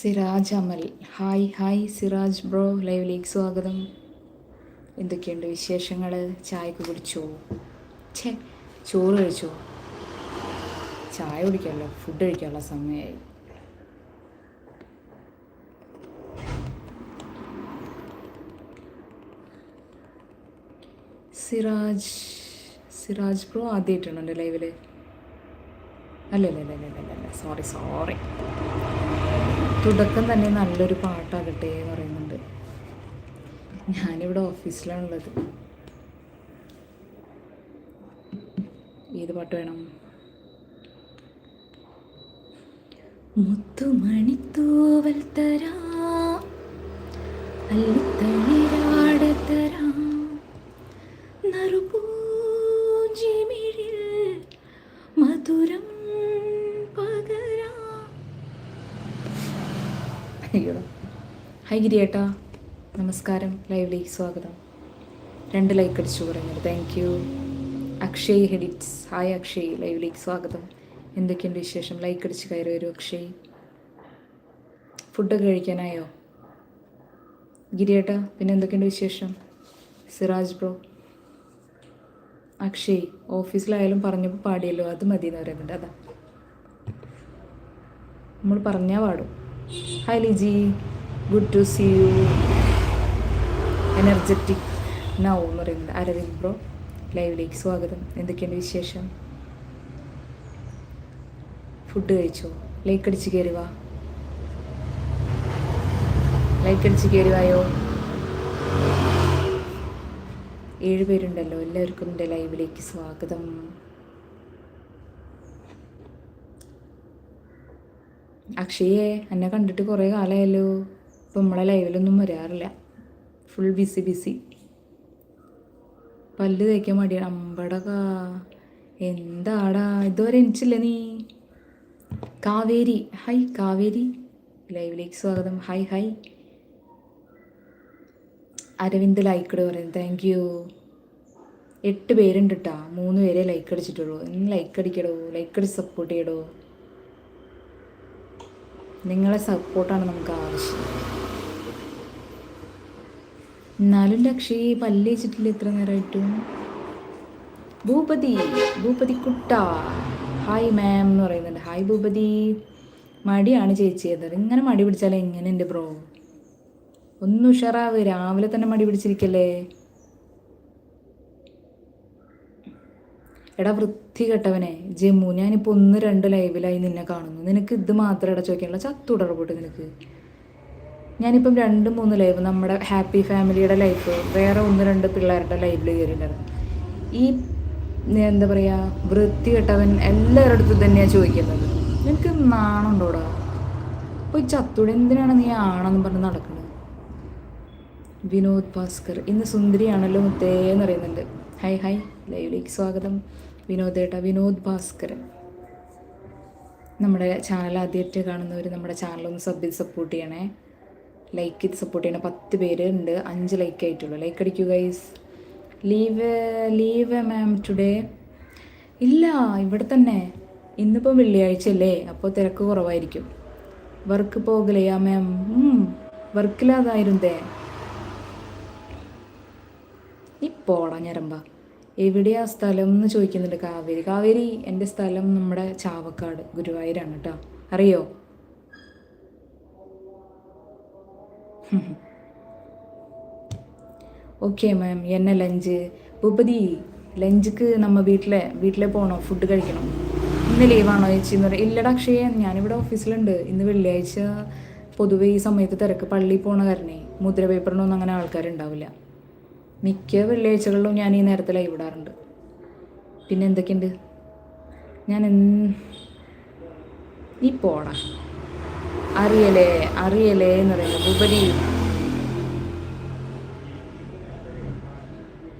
Siraj Amal. Hi hi Siraj bro ലൈവിലേക്ക് സ്വാഗതം. എന്തൊക്കെയുണ്ട് വിശേഷങ്ങൾ ചായക്ക് കുടിച്ചോ? ഛേ ചോറ് കഴിച്ചോ? ചായ കുടിക്കാമല്ലോ ഫുഡ് കഴിക്കാനുള്ള സമയമായി സിറാജ് സിറാജ് ബ്രോ ആദ്യമായിട്ടാണോ എന്റെ ലൈവിൽ സോറി സോറി തുടക്കം തന്നെ നല്ലൊരു പാട്ടാകട്ടെ എന്ന് പറയുന്നുണ്ട്. ഞാനിവിടെ ഓഫീസിലാണുള്ളത്. ഏത് പാട്ട് വേണം? മുത്തുമണിത്തൂവൽ തരാ തരാ നറുപൂഞ്ചിമിഴിൽ ഹായ് ഗിരിയേട്ടാ. നമസ്കാരം. ലൈവിലേക്ക് സ്വാഗതം. രണ്ട് ലൈക്ക് അടിച്ചു പറയുന്നത്. Thank you Akshay edits hi Akshay. ലൈവിലേക്ക് സ്വാഗതം. എന്തൊക്കെയുണ്ട് വിശേഷം? ലൈക്ക് അടിച്ച് കയറി വരൂ അക്ഷയ്. ഫുഡൊക്കെ കഴിക്കാനായോ? ഗിരിയേട്ടാ പിന്നെ എന്തൊക്കെയുണ്ട് വിശേഷം? സിറാജ് ബ്രോ. അക്ഷയ് ഓഫീസിലായാലും പറഞ്ഞപ്പോൾ പാടിയല്ലോ. അത് മതി എന്ന് പറയുന്നുണ്ട്. അതാ. നമ്മൾ പറഞ്ഞാൽ പാടും. Hi Liji. Good to see you energetic now എന്ന് പറയുന്നത് അരവിന്ദ് ബ്രോ ലൈവിലേക്ക് സ്വാഗതം. എന്തൊക്കെയാണ് വിശേഷം? ഫുഡ് കഴിച്ചോ? ലൈക്ക് അടിച്ച് കയറി വാ. ലൈക്ക് അടിച്ച് കയറി വായോ? ഏഴ് പേരുണ്ടല്ലോ. എല്ലാവർക്കും എന്റെ ലൈവിലേക്ക് സ്വാഗതം. അക്ഷയെ എന്നെ കണ്ടിട്ട് കുറേ കാലമായല്ലോ ഇപ്പം നമ്മളെ ലൈവിലൊന്നും വരാറില്ല. ഫുൾ ബിസി ബിസി പല്ല് തേക്കാൻ മടിയാണ്. അമ്പടകാ. എന്താടാ? ഇതുവരെ എനിച്ചില്ല നീ? കാവേരി. ഹൈ കാവേരി. ലൈവിലേക്ക് സ്വാഗതം. ഹൈ ഹൈ അരവിന്ദ് ലൈക്കട് പറയുന്നത് താങ്ക് യു എട്ട് പേരുണ്ട് കേട്ടാ മൂന്ന് പേരെ ലൈക്ക് അടിച്ചിട്ടുള്ളൂ. ലൈക്ക് അടിക്കടോ? ലൈക്ക് അടിച്ച് സപ്പോർട്ട് ചെയ്യടോ? നിങ്ങളെ സപ്പോർട്ടാണ് നമുക്ക് ആവശ്യം. എന്നാലും ലക്ഷി പല്ല് വെച്ചിട്ടില്ല ഇത്ര നേരമായിട്ടും ഭൂപതി ഭൂപതി കുട്ട. ഹായ് മാം എന്ന് പറയുന്നുണ്ട്. ഹായ് ഭൂപതി. മടിയാണ് ചേച്ചി അത്. ഇങ്ങനെ മടി പിടിച്ചാൽ എങ്ങനെ എന്റെ ബ്രോ ഒന്ന് ഉഷാറാവ്. രാവിലെ തന്നെ മടി പിടിച്ചിരിക്കല്ലേ? എടാ വൃത്തി കെട്ടവനെ ജമ്മു ഞാനിപ്പോൾ ഒന്ന് രണ്ട് ലൈവിലായി നിന്നെ കാണുന്നു. നിനക്ക് ഇത് മാത്രം ഇട ചോദിക്കാനുള്ള ചത്തുടർപോട്ട് നിനക്ക്. ഞാനിപ്പം രണ്ട് മൂന്ന് ലൈവ് നമ്മുടെ ഹാപ്പി ഫാമിലിയുടെ ലൈഫ് വേറെ ഒന്ന് രണ്ട് പിള്ളേരുടെ ലൈവിൽ കയറിയിട്ടുണ്ടായിരുന്നു ഈ എന്താ പറയുക വൃത്തി കെട്ടവൻ എല്ലാവരുടെ അടുത്തും തന്നെയാണ് ചോദിക്കുന്നത്. നിനക്ക് നാണുണ്ടോടാ? അപ്പോൾ ഈ ചത്തൂടെ എന്തിനാണ് നീ ആണെന്ന് പറഞ്ഞ് നടക്കുന്നത് വിനോദ് ഭാസ്കർ ഇന്ന് സുന്ദരിയാണല്ലോ മുത്തേ എന്ന് പറയുന്നുണ്ട് ഹൈ. ഹായ് ലൈവിലേക്ക് സ്വാഗതം. വിനോദേട്ട വിനോദ് ഭാസ്കരൻ. നമ്മുടെ ചാനൽ ആദ്യമായിട്ട് കാണുന്നവർ നമ്മുടെ ചാനലൊന്ന് സബ് ചെയ്ത് സപ്പോർട്ട് ചെയ്യണേ. ലൈക്ക് ചെയ്ത് സപ്പോർട്ട് ചെയ്യണേ പത്ത് പേര് ഉണ്ട്. അഞ്ച് ലൈക്ക് ആയിട്ടുള്ളൂ. Like അടിക്കൂ guys leave leave ma'am today ഇല്ല ഇവിടെ തന്നെ. ഇന്നിപ്പോൾ വെള്ളിയാഴ്ച അല്ലേ? അപ്പോൾ തിരക്ക് കുറവായിരിക്കും. വർക്ക് പോകലയാ മാം വർക്കിലാതായിരുന്നേ ഇപ്പോടാ ഞരമ്പ. എവിടെയാ സ്ഥലം എന്ന് ചോദിക്കുന്നുണ്ട് കാവേരി. കാവേരി എന്റെ സ്ഥലം നമ്മുടെ ചാവക്കാട് ഗുരുവായൂരാണ് കേട്ടോ അറിയോ? ഓക്കെ മാം എന്നെ ലഞ്ച്. ഭൂപതി ലഞ്ചിക്ക് നമ്മ വീട്ടിലെ വീട്ടിലെ പോകണോ ഫുഡ് കഴിക്കണം? ഇന്ന് ലീവാണോ ചേച്ചി എന്ന് പറയും ഇല്ലടാ അക്ഷയ ഞാനിവിടെ ഓഫീസിലുണ്ട്. ഇന്ന് വെള്ളിയാഴ്ച പൊതുവേ ഈ സമയത്ത് തിരക്ക്. പള്ളിയിൽ പോണ കാരണേ മുദ്ര പേപ്പറിനൊന്നും അങ്ങനെ ആൾക്കാരുണ്ടാവില്ല. മിക്ക വെള്ളിയാഴ്ചകളിലും ഞാൻ ഈ നേരത്തെ ലൈവ് ഇടാറുണ്ട്. പിന്നെ എന്തൊക്കെയുണ്ട്? ഞാൻ നീ പോടാ. അറിയലേ അറിയലേ എന്ന് പറയുന്നത് ഉപരി.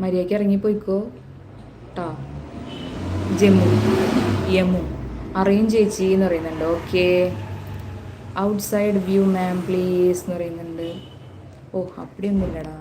മര്യാദയ്ക്ക് ഇറങ്ങിപ്പോയിക്കോ. ട്ടാ. ജമ്മു യമു. അറിയും ചേച്ചി എന്ന് പറയുന്നുണ്ട്. Okay. Outside view ma'am please എന്ന് പറയുന്നുണ്ട്. ഓ അപ്പടിയൊന്നുമില്ലടാ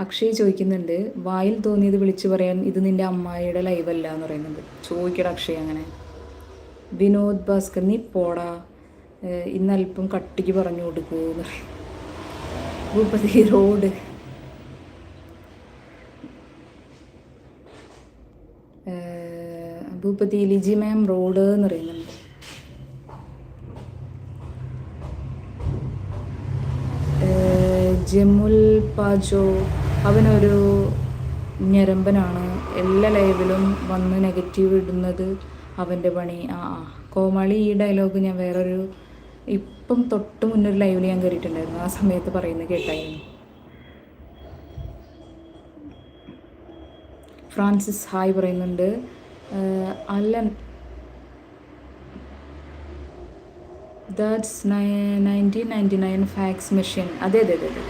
അക്ഷയ് ചോദിക്കുന്നുണ്ട് വായിൽ തോന്നിയത് വിളിച്ചു പറയാൻ ഇത് നിന്റെ അമ്മായിയുടെ ലൈവല്ല എന്ന് പറയുന്നുണ്ട്. ചോദിക്കട അക്ഷയ് അങ്ങനെ. വിനോദ് ഭാസ്കർ നീ പോടാ. ഇന്നല്പം കട്ടിക്ക് പറഞ്ഞു കൊടുക്കൂ എന്ന് Bhupathi road. Bhupathi Liji ma'am road എന്ന് പറയുന്നുണ്ട്. ജമുൽ പാജോ അവനൊരു ഞരമ്പനാണ്. എല്ലാ ലൈവിലും വന്ന് നെഗറ്റീവ് ഇടുന്നത് അവന്റെ പണി. ആ കോമാളി ഈ ഡയലോഗ് ഞാൻ വേറൊരു ഇപ്പം തൊട്ട് മുന്നൊരു ലൈവിൽ ഞാൻ കയറിയിട്ടുണ്ടായിരുന്നു ആ സമയത്ത് പറയുന്നത് കേട്ടായിരുന്നു. ഫ്രാൻസിസ് ഹായ് പറയുന്നുണ്ട്. Allan that's nine nineteen ninety nine fax machine. അതെ അതെ അതെ അതെ.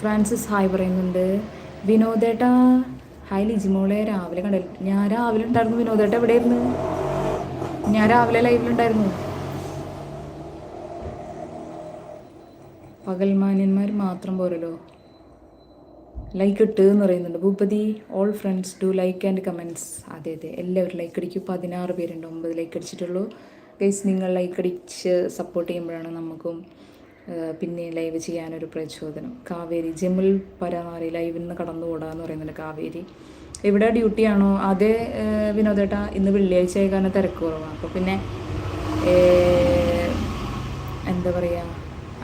ഫ്രാൻസിസ് ഹായ് പറയുന്നുണ്ട്. വിനോദേട്ട ഹായ് ലിജിമോളെ രാവിലെ കണ്ടു ഞാൻ രാവിലെ ഉണ്ടായിരുന്നു. വിനോദേട്ട എവിടെയായിരുന്നു? ഞാൻ രാവിലെ ലൈവിലുണ്ടായിരുന്നു പകൽമാന്യന്മാർ മാത്രം പോരല്ലോ. ലൈക്ക് ഇട്ട് എന്ന് പറയുന്നുണ്ട്. Bhupathi all friends do like and comments അതെ അതെ. എല്ലാവരും ലൈക്ക് അടിക്കും. പതിനാറ് പേരുണ്ട്. ഒമ്പത് ലൈക്ക് അടിച്ചിട്ടുള്ളൂ. ഗൈസ് നിങ്ങൾ ലൈക്ക് അടിച്ച് സപ്പോർട്ട് ചെയ്യുമ്പോഴാണ് നമുക്കും പിന്നെ ലൈവ് ചെയ്യാനൊരു പ്രചോദനം. കാവേരി ജമുൽ പരമാറി ലൈവിൽ നിന്ന് കടന്നു കടന്നുകൂടാന്ന് പറയുന്നുണ്ട് കാവേരി. എവിടെ ഡ്യൂട്ടിയാണോ അതേ വിനോദേട്ടാ ഇന്ന് വെള്ളിയാഴ്ച ആയ കാരണം തിരക്ക് കുറവാണ് അപ്പോൾ പിന്നെ എന്താ പറയുക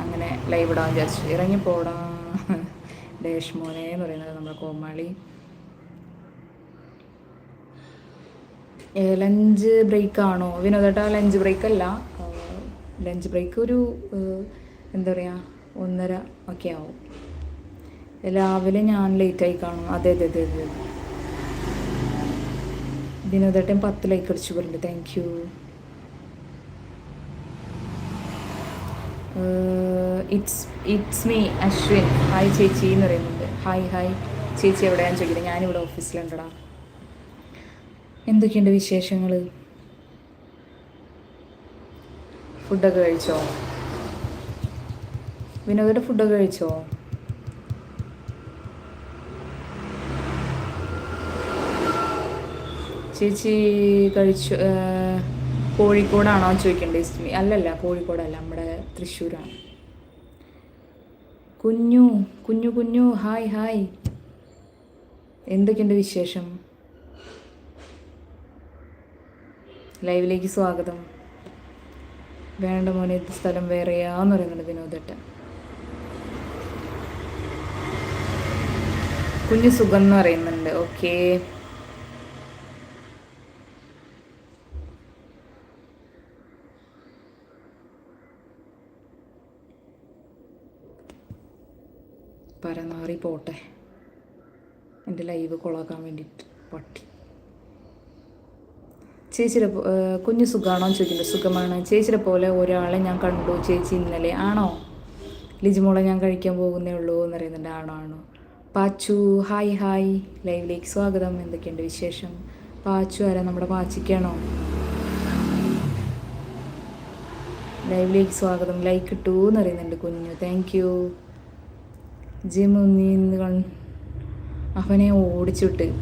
അങ്ങനെ ലൈവ് ഇടാൻ വിചാരിച്ചു. ഇറങ്ങി പോടാ. ഡേഷ്മോനേ എന്ന് പറയുന്നത് നമ്മുടെ കോമാളി. ലഞ്ച് ബ്രേക്ക് ആണോ? വിനോദേട്ടാ ലഞ്ച് ബ്രേക്ക് അല്ല. ലഞ്ച് ബ്രേക്ക് ഒരു എന്താ പറയുക ഒന്നര ഒക്കെ ആവും. രാവിലെ ഞാൻ ലേറ്റായി കാണും. അതെ അതെ അതെ അതെ വിനോദേട്ടൻ പത്ത് ലൈക്ക് അടിച്ചു പോലുണ്ട് thank you it's it's me Ashwin. Hi ചേച്ചി എന്ന് പറയുന്നുണ്ട്. ഹായ് ഹായ് ചേച്ചി എവിടെയാന്ന് ചോദിക്കുന്നത് ഞാനിവിടെ ഓഫീസിലുണ്ടടാ എന്തൊക്കെയുണ്ട് വിശേഷങ്ങൾ ഫുഡൊക്കെ കഴിച്ചോ? വിനോദയുടെ ഫുഡൊക്കെ കഴിച്ചോ? ചേച്ചി കഴിച്ചു കോഴിക്കോടാണോ ചോദിക്കേണ്ടത് ഇസ്മി അല്ലല്ല കോഴിക്കോടല്ല നമ്മുടെ തൃശ്ശൂരാണ്. കുഞ്ഞു കുഞ്ഞു കുഞ്ഞു ഹായ് ഹായ്. എന്തൊക്കെയുണ്ട് വിശേഷം? ലൈവിലേക്ക് സ്വാഗതം. വേണ്ട മോനെ സ്ഥലം വേറെയാന്ന് പറയുന്നുണ്ട് വിനോദേട്ടൻ. കുഞ്ഞു സുഖം എന്ന് പറയുന്നുണ്ട്. ഓക്കേ പരനാറി പോട്ടെ എന്റെ ലൈവ് കൊളാക്കാൻ വേണ്ടിയിട്ട് പട്ടി. ചേച്ചിയുടെ കുഞ്ഞു സുഖമാണോ എന്ന് ചോദിക്കുന്നത് സുഖമാണ്. ചേച്ചിയുടെ പോലെ ഒരാളെ ഞാൻ കണ്ടു ചേച്ചി ഇന്നലെ. ആണോ? ലിജിമോളെ ഞാൻ കഴിക്കാൻ പോകുന്നേ ഉള്ളൂ എന്ന് പറയുന്നുണ്ട്. ആണോ ആണോ? Pachu hi hi. ലൈവിലേക്ക് സ്വാഗതം. എന്തൊക്കെയുണ്ട് വിശേഷം? പാച്ചു ആരാ നമ്മുടെ പാച്ചിക്കാണോ? ലൈവിലേക്ക് സ്വാഗതം. ലൈക്ക് ഇട്ടു എന്ന് പറയുന്നുണ്ട് കുഞ്ഞു. താങ്ക് യു ജിമു അവനെ ഓടിച്ചുവിട്ട്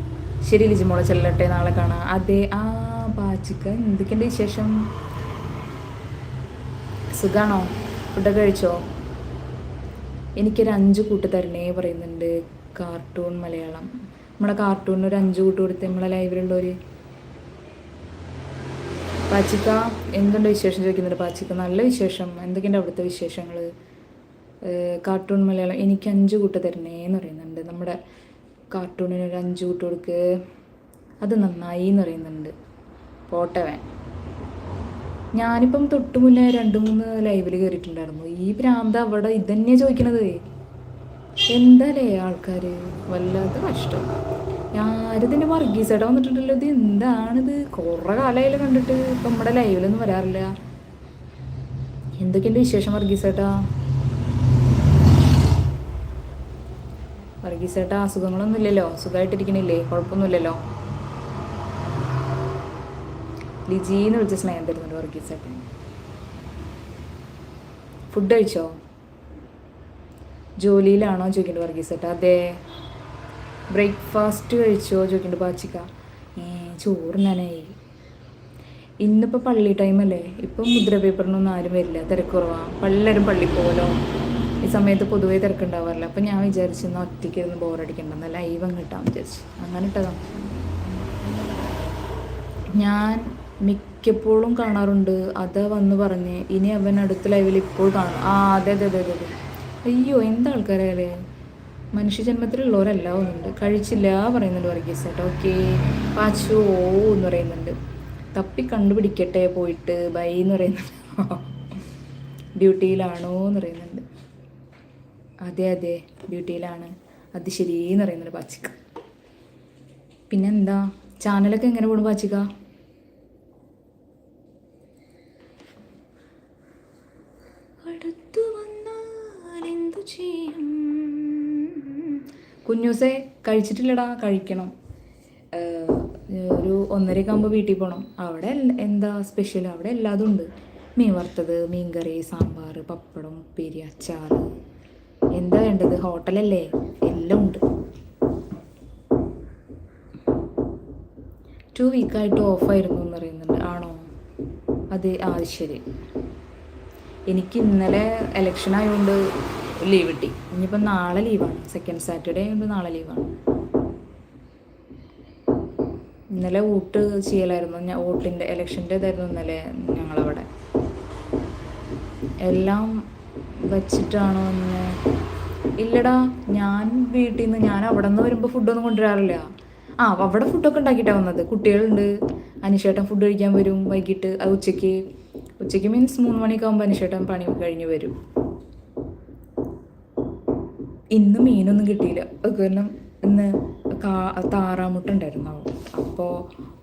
ശരി ലിജിമോളെ ചെല്ലട്ടെ നാളെ കാണാം. അതെ ആ പാച്ചിക്ക എന്തൊക്കെയുണ്ട് വിശേഷം? സുഖാണോ? ഫുഡൊക്കെ കഴിച്ചോ? എനിക്കൊരു അഞ്ച് കൂട്ട് തരണേ പറയുന്നുണ്ട്. കാർട്ടൂൺ മലയാളം. നമ്മളെ കാർട്ടൂണിന് ഒരു അഞ്ച് കൂട്ട് കൊടുത്ത് നമ്മളെ ലൈവിലുള്ളവർ പാച്ചിക്ക എന്തുണ്ട് വിശേഷം ചോദിക്കുന്നുണ്ട്. പാച്ചിക്ക നല്ല വിശേഷം. എന്തൊക്കെയുണ്ട് അവിടുത്തെ വിശേഷങ്ങൾ കാർട്ടൂൺ മലയാളം എനിക്ക് അഞ്ച് കൂട്ട് തരണേന്ന് പറയുന്നുണ്ട്. നമ്മുടെ കാർട്ടൂണിന് ഒരു അഞ്ച് കൂട്ട് കൊടുക്ക്. അത് നന്നായി എന്ന് പറയുന്നുണ്ട്. പോട്ടെ വേ ഞാനിപ്പം തൊട്ടുമുന്നേ രണ്ട് മൂന്ന് ലൈവിൽ കയറിയിട്ടുണ്ടായിരുന്നു ഈ ഭ്രാന്ത അവിടെ ഇതന്നെയാണ് ചോദിക്കണത്. എന്താലേ ആൾക്കാർ വല്ലാത്ത കഷ്ടം. ഞാനിതിന്റെ വർഗീസേട്ട വന്നിട്ടുണ്ടല്ലോ ഇത് എന്താണിത്? കുറേ കാലമായാലും കണ്ടിട്ട് ഇപ്പം നമ്മുടെ ലൈവിലൊന്നും വരാറില്ല. എന്തൊക്കെയുണ്ട് വിശേഷം വർഗീസേട്ടാ? വർഗീസേട്ടാ അസുഖങ്ങളൊന്നും ഇല്ലല്ലോ? സുഖമായിട്ടിരിക്കണില്ലേ കുഴപ്പമൊന്നുമില്ലല്ലോ ലിജീന്ന് വിളിച്ച സ്നേഹം തരുന്നുണ്ട് വർഗീസേട്ടൻ ഫുഡ് കഴിച്ചോ? ജോലിയിലാണോ? ചോദിക്കേണ്ട വർഗീസേട്ടാ അതെ. ബ്രേക്ക്ഫാസ്റ്റ് കഴിച്ചോ? ചോദിക്കേണ്ട പാച്ചിക്ക ഏ ചോറിനാനായി ഇന്നിപ്പോൾ പള്ളി ടൈമല്ലേ ഇപ്പം മുദ്ര പേപ്പറിനൊന്നും ആരും വരില്ല. തിരക്കുറവാണ് പള്ളരും പള്ളി പോലോ ഈ സമയത്ത് പൊതുവേ തിരക്കുണ്ടാവാറില്ല. അപ്പം ഞാൻ വിചാരിച്ചു ഇന്ന് ഒറ്റയ്ക്ക് ഇരുന്ന് ബോറടിക്കണ്ടെന്ന് ലൈവ് ഇട്ടാൻ വിചാരിച്ചു. അങ്ങനെ ഇട്ടതാണ് ഞാൻ മിക്കപ്പോഴും കാണാറുണ്ട്. അത് വന്ന് പറഞ്ഞ്. ഇനി അവൻ അടുത്ത ലൈവിൽ ഇപ്പോൾ കാണും. ആ അതെ അതെ അതെ അതെ അതെ. അയ്യോ എന്താ ആൾക്കാരല്ലേ മനുഷ്യജന്മത്തിലുള്ളവരല്ല ഒന്നുണ്ട്. കഴിച്ചില്ല പറയുന്നുണ്ട് വർഗീസ് ചേട്ടാ ഓക്കെ. പാച്ചു ഓ എന്ന് പറയുന്നുണ്ട്. തപ്പി കണ്ടുപിടിക്കട്ടെ പോയിട്ട് ബൈ എന്ന് പറയുന്നുണ്ട്. ഡ്യൂട്ടിയിലാണോ എന്ന് പറയുന്നുണ്ട്. അതെ അതെ. ഡ്യൂട്ടിയിലാണ്. അത് ശരിയെന്ന് പറയുന്നുണ്ട് പാച്ചിക്ക. പിന്നെന്താ? ചാനലൊക്കെ എങ്ങനെ പോണു പാച്ചിക്ക അടുത്തു വന്നാൽ എന്തു ചെയ്യും കുഞ്ഞൂസെ കഴിച്ചിട്ടില്ലടാ കഴിക്കണം. ഒരു ഒന്നരയൊക്കെ ആകുമ്പോൾ വീട്ടിൽ പോകണം അവിടെ എന്താ സ്പെഷ്യൽ അവിടെ എല്ലാതും ഉണ്ട്. മീൻ വറുത്തത് മീൻകറി സാമ്പാർ പപ്പടം ഉപ്പേരി അച്ചാർ എന്താ വേണ്ടത്? ഹോട്ടലല്ലേ? എല്ലാം ഉണ്ട്. ടു വീക്കായിട്ട് ഓഫായിരുന്നു എന്ന് പറയുന്നുണ്ട്. ആണോ? അതെ ആ ശരി. എനിക്ക് ഇന്നലെ ഇലക്ഷൻ ആയതുകൊണ്ട് ലീവ് കിട്ടി ഇനിയിപ്പം നാളെ ലീവാണ് സെക്കൻഡ് സാറ്റർഡേ ആയതുകൊണ്ട് നാളെ ലീവാണ് ഇന്നലെ വോട്ട് ചെയ്യലായിരുന്നു. ഞാൻ വോട്ടിന്റെ ഇലക്ഷന്റെ ഇതായിരുന്നു ഇന്നലെ ഞങ്ങളവിടെ. എല്ലാം വച്ചിട്ടാണോ എന്ന് ഇല്ലടാ ഞാൻ വീട്ടിൽ നിന്ന് ഞാൻ അവിടെ നിന്ന് വരുമ്പോൾ ഫുഡൊന്നും കൊണ്ടുവരാറില്ല. ആ അവിടെ ഫുഡൊക്കെ ഉണ്ടാക്കിയിട്ടാണ് വന്നത്. കുട്ടികളുണ്ട്. അനിഷേട്ടൻ ഫുഡ് കഴിക്കാൻ വരും വൈകിട്ട്. അത് ഉച്ചയ്ക്ക് ഉച്ചയ്ക്ക് മീൻസ് മൂന്ന് മണിയൊക്കെ ആകുമ്പോൾ അനിഷേട്ടൻ പണി കഴിഞ്ഞ് വരും. ഇന്ന് മീനൊന്നും കിട്ടിയില്ല. കാരണം ഇന്ന് കാ താറാമുട്ട ഉണ്ടായിരുന്നു അപ്പോൾ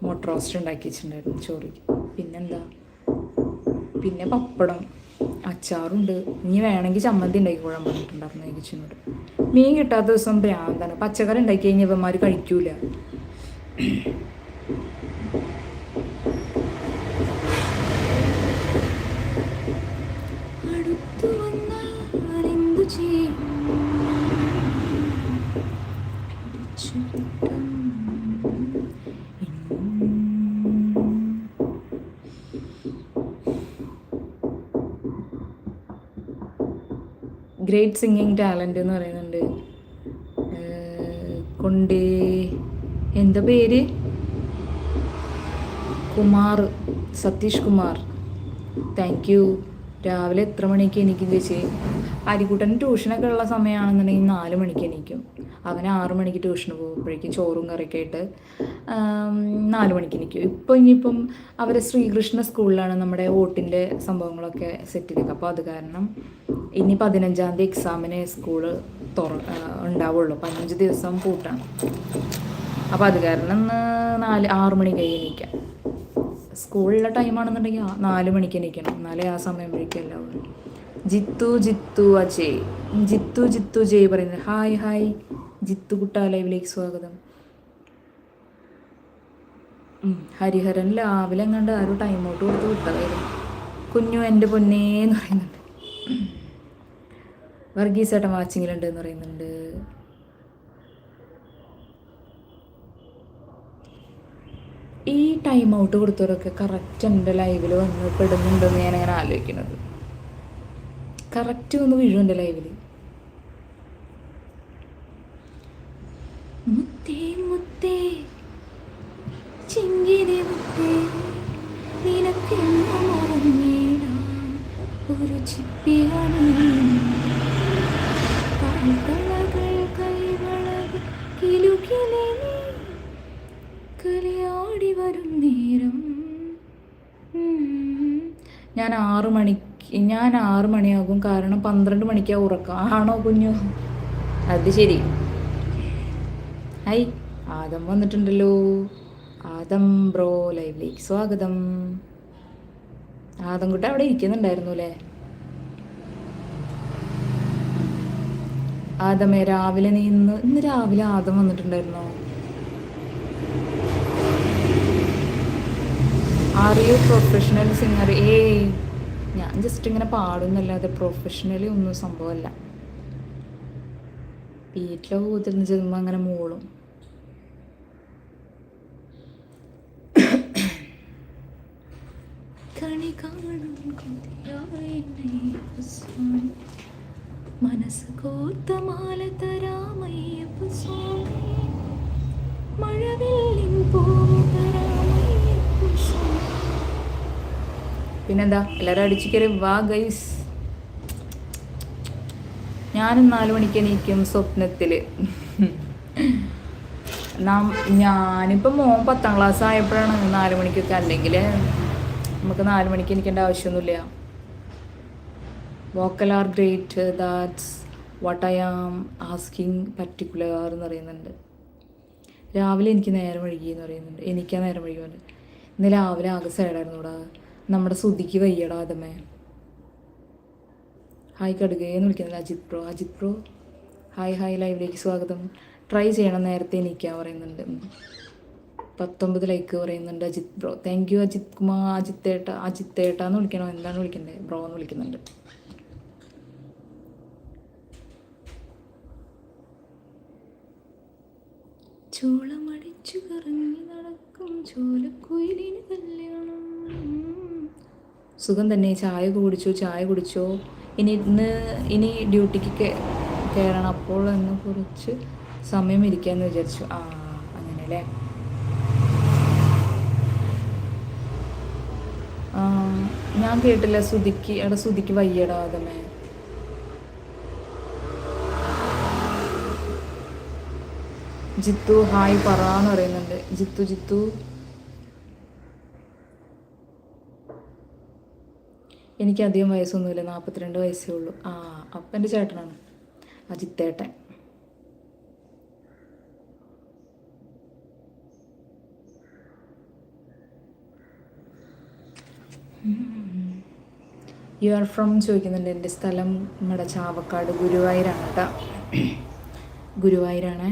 മുട്ട റോസ്റ്റ് ഉണ്ടാക്കി വെച്ചിട്ടുണ്ടായിരുന്നു ചോറിക്ക്. പിന്നെന്താ? പിന്നെ പപ്പടം അച്ചാറുണ്ട്. ഇനി വേണമെങ്കിൽ ചമ്മന്തി ഉണ്ടാക്കിക്കോളാൻ പറഞ്ഞിട്ടുണ്ടായിരുന്നു ഏകിച്ചിനോട്. മീൻ കിട്ടാത്ത ദിവസം ഭ്രാന്താണ്. പച്ചക്കറി ഉണ്ടാക്കി കഴിഞ്ഞാൽ ഇവന്മാർ കഴിക്കൂല. ഗ്രേറ്റ് സിംഗിങ് ടാലന്റ് എന്ന് പറയുന്നുണ്ട്. കൊണ്ട് എന്താ പേര്? കുമാർ സതീഷ് കുമാർ. താങ്ക് യു രാവിലെ എത്ര മണിക്ക് എനിക്ക് ചേച്ചി? അരിക്കൂട്ടൻ ട്യൂഷനൊക്കെ ഉള്ള സമയമാണെന്നുണ്ടെങ്കിൽ നാല് മണിക്ക് എണീക്കും. അവൻ ആറു മണിക്ക് ട്യൂഷന് പോകുമ്പോഴേക്കും ചോറും കറിയൊക്കെ ആയിട്ട് നാല് മണിക്ക് എണീക്കും. ഇപ്പോൾ ഇനിയിപ്പം അവരെ ശ്രീകൃഷ്ണ സ്കൂളിലാണ് നമ്മുടെ വോട്ടിന്റെ സംഭവങ്ങളൊക്കെ സെറ്റ് ചെയ്തേക്കുക അപ്പോൾ അത് കാരണം ഇനി പതിനഞ്ചാം തീയതി എക്സാമിന് സ്കൂൾ തുറ ഉണ്ടാവുള്ളൂ. പതിനഞ്ച് ദിവസം പൂട്ടാണ്. അപ്പോൾ അത് കാരണം ഇന്ന് നാല് ആറു മണി എണീക്കാം സ്കൂളിലെ ടൈമാണെന്നുണ്ടെങ്കിൽ നാല് മണിക്ക് എണീക്കണം. എന്നാലേ ആ സമയം വഴിക്കും. ജിത്തു ജിത്തു അജയ്. ജിത്തു ജിത്തു ജയ് പറയുന്നത്. Hi hi. ജിത്തു കുട്ട ലൈവിലേക്ക് സ്വാഗതം. ഹരിഹരൻ രാവിലെ എങ്ങാണ്ട് ആരും ടൈം ഔട്ട് കൊടുത്ത് വിട്ടതായിരുന്നു. കുഞ്ഞു എന്റെ പൊന്നേന്ന് പറയുന്നുണ്ട്. വർഗീസ് ഏട്ടൻ വാച്ചിങ്ങിലുണ്ട് എന്ന് പറയുന്നുണ്ട്. ഈ ടൈം ഔട്ട് കൊടുത്തവരൊക്കെ കറക്റ്റ് എന്റെ ലൈവിൽ വന്ന് പെടുന്നുണ്ടെന്ന് ഞാൻ അങ്ങനെ ആലോചിക്കുന്നത്. കറക്റ്റ് വന്ന് വീഴും എന്റെ ലൈവിൽ ഒരു ചിപ്പിയാണ് ഞാൻ ആറു മണി ഞാൻ ആറു മണിയാകും. കാരണം പന്ത്രണ്ട് മണിക്കാ ഉറക്കം. ആണോ കുഞ്ഞു? അത് ശരി. ഹൈ ആദം വന്നിട്ടുണ്ടല്ലോ. ആദം ബ്രോ ലൈവിലേക്ക് സ്വാഗതം. ആദം കുട്ടി അവിടെ ഇരിക്കുന്നുണ്ടായിരുന്നു അല്ലേ? ആദമേ രാവിലെ നീ ഇന്ന് ഇന്ന് രാവിലെ ആദം വന്നിട്ടുണ്ടായിരുന്നോ? ആർ പ്രൊഫഷണൽ സിംഗർ ഏയ്. ഞാൻ ജസ്റ്റ് ഇങ്ങനെ പാടുന്നല്ലാതെ പ്രൊഫഷണലി ഒന്നും സംഭവമല്ല. വീട്ടിലെ കൂത്തിരുന്ന് ചെല്ലുമ്പോൾ അങ്ങനെ മൂളും. കണി കാണും. മനസ്സ് കോർത്ത മാല തരാമയ്യപ്പ സ്വാമി മഴവില്ലിൻ പൂവ് തരാമയ്യപ്പ സ്വാമി. പിന്നെന്താ? എല്ലാവരും അടിച്ചിക്കൽ വാ ഗൈസ് ഞാനും നാല് മണിക്ക് എണീക്കും സ്വപ്നത്തിൽ നാം മോൻ പത്താം ക്ലാസ് ആയപ്പോഴാണ് നാല് മണിക്കൊക്കെ അല്ലെങ്കിൽ നമുക്ക് നാല് മണിക്ക് എനിക്കേണ്ട ആവശ്യമൊന്നുമില്ല. Vocal are great that's what I am asking particular എന്ന് പറയുന്നുണ്ട്. രാവിലെ എനിക്ക് നേരം വഴുകി എന്ന് പറയുന്നുണ്ട്. എനിക്കാ നേരം വഴുകി പോലെ ഇന്ന് രാവിലെ ആകെ സൈഡായിരുന്നു ഇവിടെ നമ്മുടെ സുതിക്ക് വയ്യടാ അതമേ ഹായ് കടുകയെന്ന് വിളിക്കുന്നത് Ajith bro. Ajith bro hi hi ലൈവിലേക്ക് സ്വാഗതം. ട്രൈ ചെയ്യണം നേരത്തെ എനിക്കാ പറയുന്നുണ്ട്. പത്തൊമ്പത് ലൈക്ക് പറയുന്നുണ്ട് Ajith bro. Thank you Ajith Kumar Ajith ഏട്ട അജിത് ഏട്ട എന്ന് വിളിക്കണോ? എന്താണ് വിളിക്കണ്ടേ? ബ്രോ എന്ന് വിളിക്കുന്നുണ്ട്. ചോളമടിച്ചു കറങ്ങി നടക്കും. ചോലക്കുയിലിന് കല്യാണം. സുഖം തന്നെ. ചായ കുടിച്ചു ചായ കുടിച്ചോ. ഇനി ഇന്ന് ഇനി ഡ്യൂട്ടിക്ക് കയറണം. അപ്പോൾ എന്ന് കുറച്ച് സമയം ഇരിക്കാമെന്ന് വിചാരിച്ചു. ആ അങ്ങനെ അല്ലേ ഞാൻ കേട്ടില്ല സുധിക്ക് എടാ സുധിക്ക് വയ്യടാ അതമേ ജിത്തു ഹായ് പറയുന്നുണ്ട്. ജിത്തു ജിത്തു. എനിക്ക് അധികം വയസ്സൊന്നുമില്ല നാൽപ്പത്തിരണ്ട് വയസ്സേ ഉള്ളൂ. ആ അപ്പം എന്റെ ചേട്ടനാണ് അജിത്തേട്ടൻ. യു ആർ ഫ്രം ചോദിക്കുന്നുണ്ട് എന്റെ സ്ഥലം നമ്മുടെ ചാവക്കാട് ഗുരുവായൂരാണ് കേട്ടോ. ഗുരുവായൂരാണ്.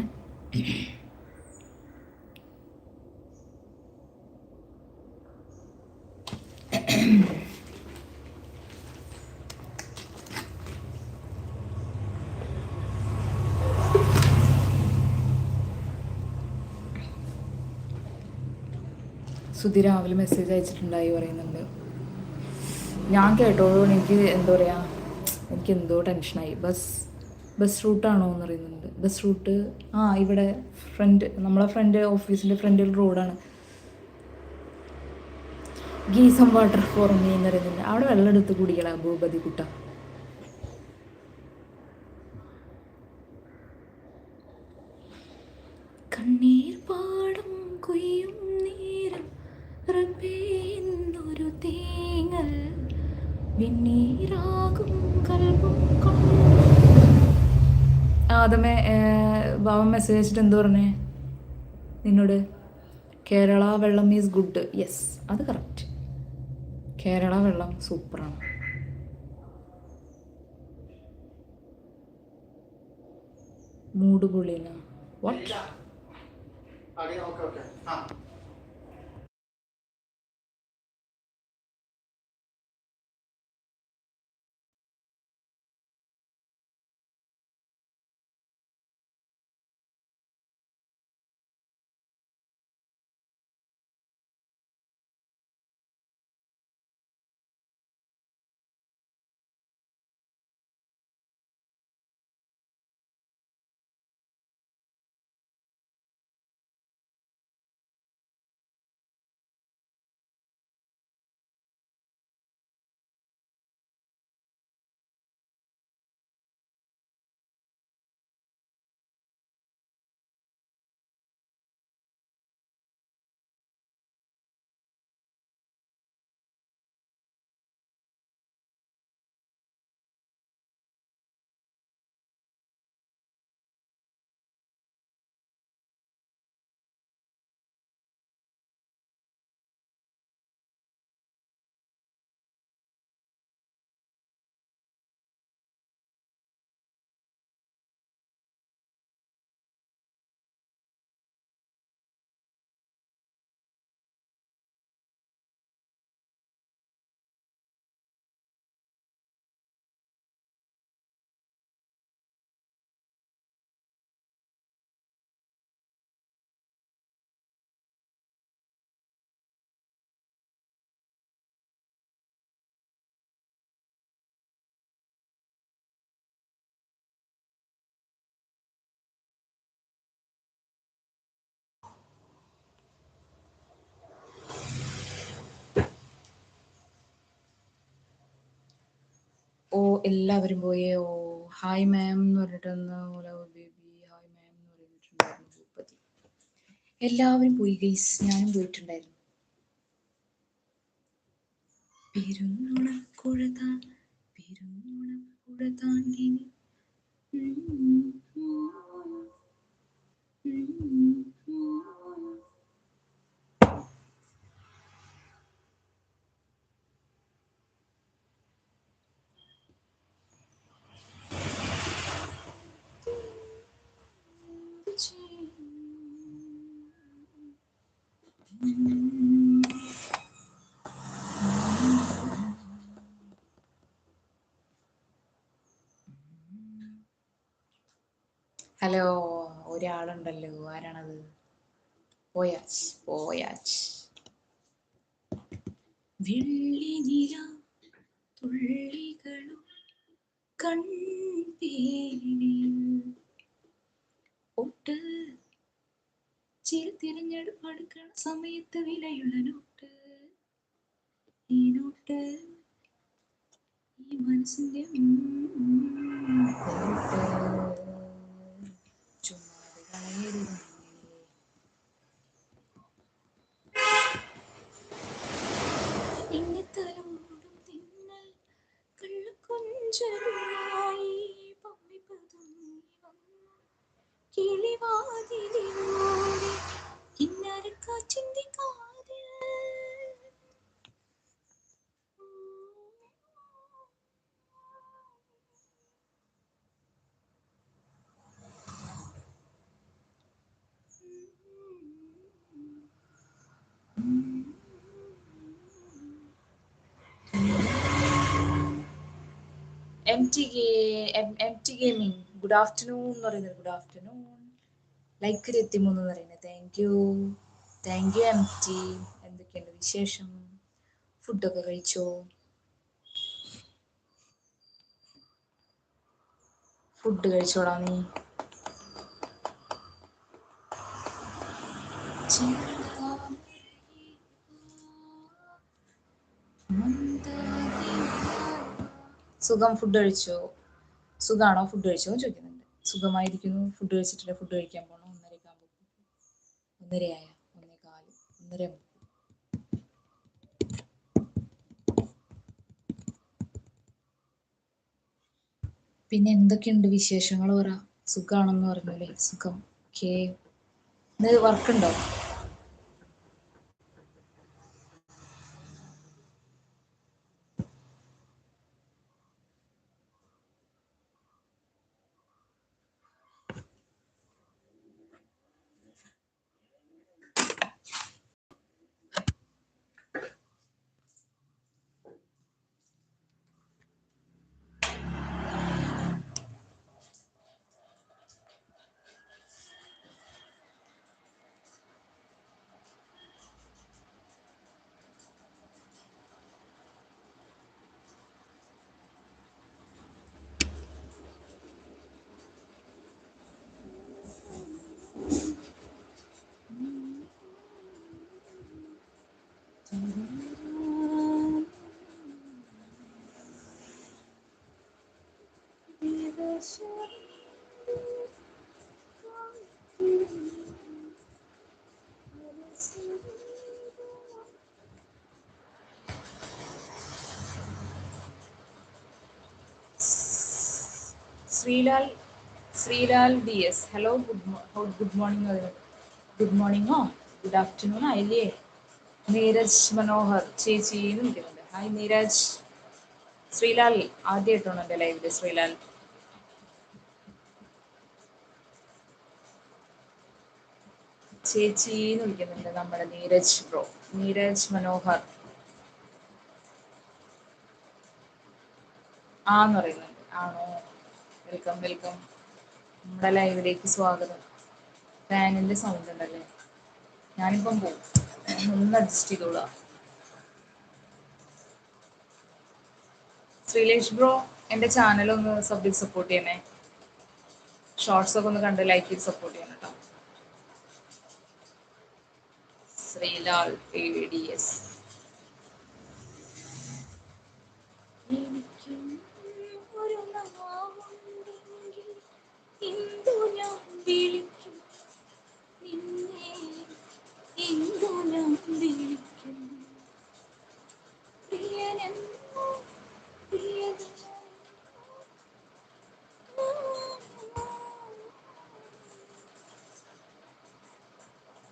സുധി രാവിലെ മെസ്സേജ് അയച്ചിട്ടുണ്ടായി പറയുന്നുണ്ട്. ഞാൻ കേട്ടോളൂ എനിക്ക് എന്താ പറയുക എനിക്ക് എന്തോ ടെൻഷനായി ബസ് ബസ് റൂട്ടാണോ എന്ന് പറയുന്നുണ്ട്. ബസ് റൂട്ട് ആ ഇവിടെ ഫ്രണ്ട് നമ്മളെ ഫ്രണ്ട് ഓഫീസിന്റെ ഫ്രണ്ടിൽ റോഡാണ് ഗീസം വാട്ടർ ഫോർ എന്ന് പറയുന്നുണ്ട്. അവിടെ വെള്ളം എടുത്ത് കുടിക്കണം ഭൂപതി കുട്ട ബാബ മെസ്സേജ് അയച്ചിട്ട് എന്ത് പറഞ്ഞേ? നിന്നോട് കേരള വെള്ളം ഈസ് ഗുഡ് യെസ് അത് കറക്റ്റ് കേരള വെള്ളം സൂപ്പറാണ് മൂട് ഓക്കെ വാട്ട് ഓ എല്ലാവരും പോയേ. ഓ ഹായ് മാം എന്ന് പറഞ്ഞിട്ടൊന്ന് ബേബി ഹായ് മാം എന്ന് പറഞ്ഞിട്ടുണ്ടായിരുന്നു ഭൂപതി. എല്ലാവരും പോയി ഗൈസ് ഞാനും പോയിട്ടുണ്ടായിരുന്നു. പെരുന്നുണക്കുഴ താ പെരുന്നുണക്കുഴ താണ്ടി നീ. ഉം, ഹലോ ഒരാളുണ്ടല്ലോ. ആരാണത്? പോയാച്ച് പോയാച്ച്. വെള്ളി നില തുള്ളികളും കൺപേണി ഒട്ട് ചില തിരഞ്ഞെടുപ്പ് അടുക്കണ സമയത്ത് വിലയുള്ള നോട്ട്. ഈ നോട്ട് ഈ മനസ്സിന്റെ note. 哎。M T M T gaming good afternoon എന്ന് പറയുന്നത് ഗുഡ് ആഫ്റ്റർനൂൺ ലൈക്ക് ഇരുപത്തിമൂന്ന് എന്ന് പറയുന്നത്. Thank you thank you M T എന്തൊക്കെയുണ്ട് വിശേഷം? ഫുഡൊക്കെ കഴിച്ചോ? ഫുഡ് കഴിച്ചോടാ നീ? സുഖം ഫുഡ് കഴിച്ചോ? സുഖാണോ ഫുഡ് കഴിച്ചോ എന്ന് ചോദിക്കുന്നുണ്ട്. സുഖമായിരിക്കുന്നു ഫുഡ് കഴിച്ചിട്ടില്ല ഫുഡ് കഴിക്കാൻ പോകണം ഒന്നരയൊക്കെ ആകുമ്പോൾ ഒന്നരയായ? ഒന്നേ ഒന്നര പിന്നെ എന്തൊക്കെയുണ്ട് വിശേഷങ്ങൾ പറ? സുഖാണെന്ന് പറഞ്ഞല്ലേ? സുഖം. Okay work Sreelal Sreelal D S hello good good morning good മോർണിംഗോ good afternoon ആയില്ലേ നീരജ് മനോഹർ ചേച്ചി എന്ന് വിളിക്കുന്നുണ്ട്. ഹായ് നീരജ് ശ്രീലാൽ ആദ്യമായിട്ടാണ് എന്റെ ലൈവിൽ ശ്രീലാൽ. ചേച്ചി എന്ന് വിളിക്കുന്നുണ്ട് നമ്മുടെ നീരജ് ബ്രോ. നീരജ് മനോഹർ. ആന്ന് പറയുന്നുണ്ട്. ആണോ? Welcome welcome. നമ്മുടെ ലൈവിലേക്ക് സ്വാഗതം. ഫാനിന്റെ സൗണ്ട് ഉണ്ടല്ലേ? ഞാനിപ്പം പോകും ഒന്ന് അഡ്ജസ്റ്റ് ചെയ്തോളാം. ശ്രീലേഷ് ബ്രോ എന്റെ ചാനൽ ഒന്ന് സബ് സപ്പോർട്ട് ചെയ്യണേ. ഷോർട്സ് ഒക്കെ ഒന്ന് കണ്ട് ലൈക്ക് ചെയ്ത് സപ്പോർട്ട് ചെയ്യണം കേട്ടോ. Srilal PVDS.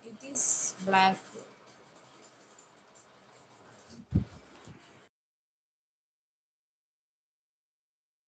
It is black